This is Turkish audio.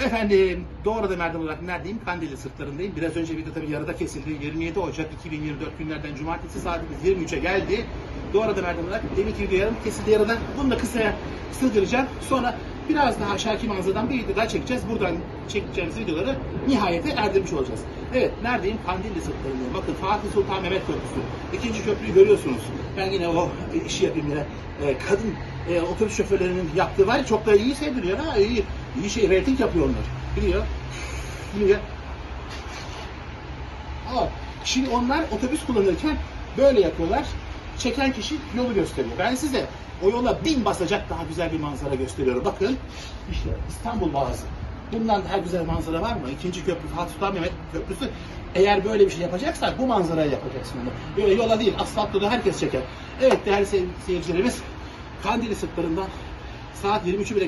Efendim doğru merdan olarak neredeyim? Kandilli sırtlarındayım. Biraz önce video tabii yarıda kesildi. 27 Ocak 2024 günlerden cumartesi saatimiz 23'e geldi. Doğru merdan olarak deminki video yarım kesildi yarıdan. Bunu da kısaya sığdıracağım. Sonra biraz daha Şarkı Manzara'dan bir video daha çekeceğiz. Buradan çekeceğimiz videoları nihayete erdirmiş olacağız. Evet neredeyim? Kandilli sırtlarındayım. Bakın Fatih Sultan Mehmet Köprüsü. İkinci köprüyü görüyorsunuz. Ben yine o işi yapayım yine. Ee, kadın e, otobüs şoförlerinin yaptığı var ya çok da iyi sevdiriyor ha. İyi, iyi şey rating yapıyor onlar. Biliyor. Biliyor. Ama şimdi onlar otobüs kullanırken böyle yapıyorlar. Çeken kişi yolu gösteriyor. Ben size o yola bin basacak daha güzel bir manzara gösteriyorum. Bakın işte İstanbul Boğazı. Bundan daha güzel manzara var mı? İkinci köprü Fatih Sultan Mehmet Köprüsü. Eğer böyle bir şey yapacaksak bu manzarayı yapacaksın onu. Böyle yola değil, asfaltta da herkes çeker. Evet değerli sey- seyircilerimiz Kandili sırtlarından saat 23'ü bile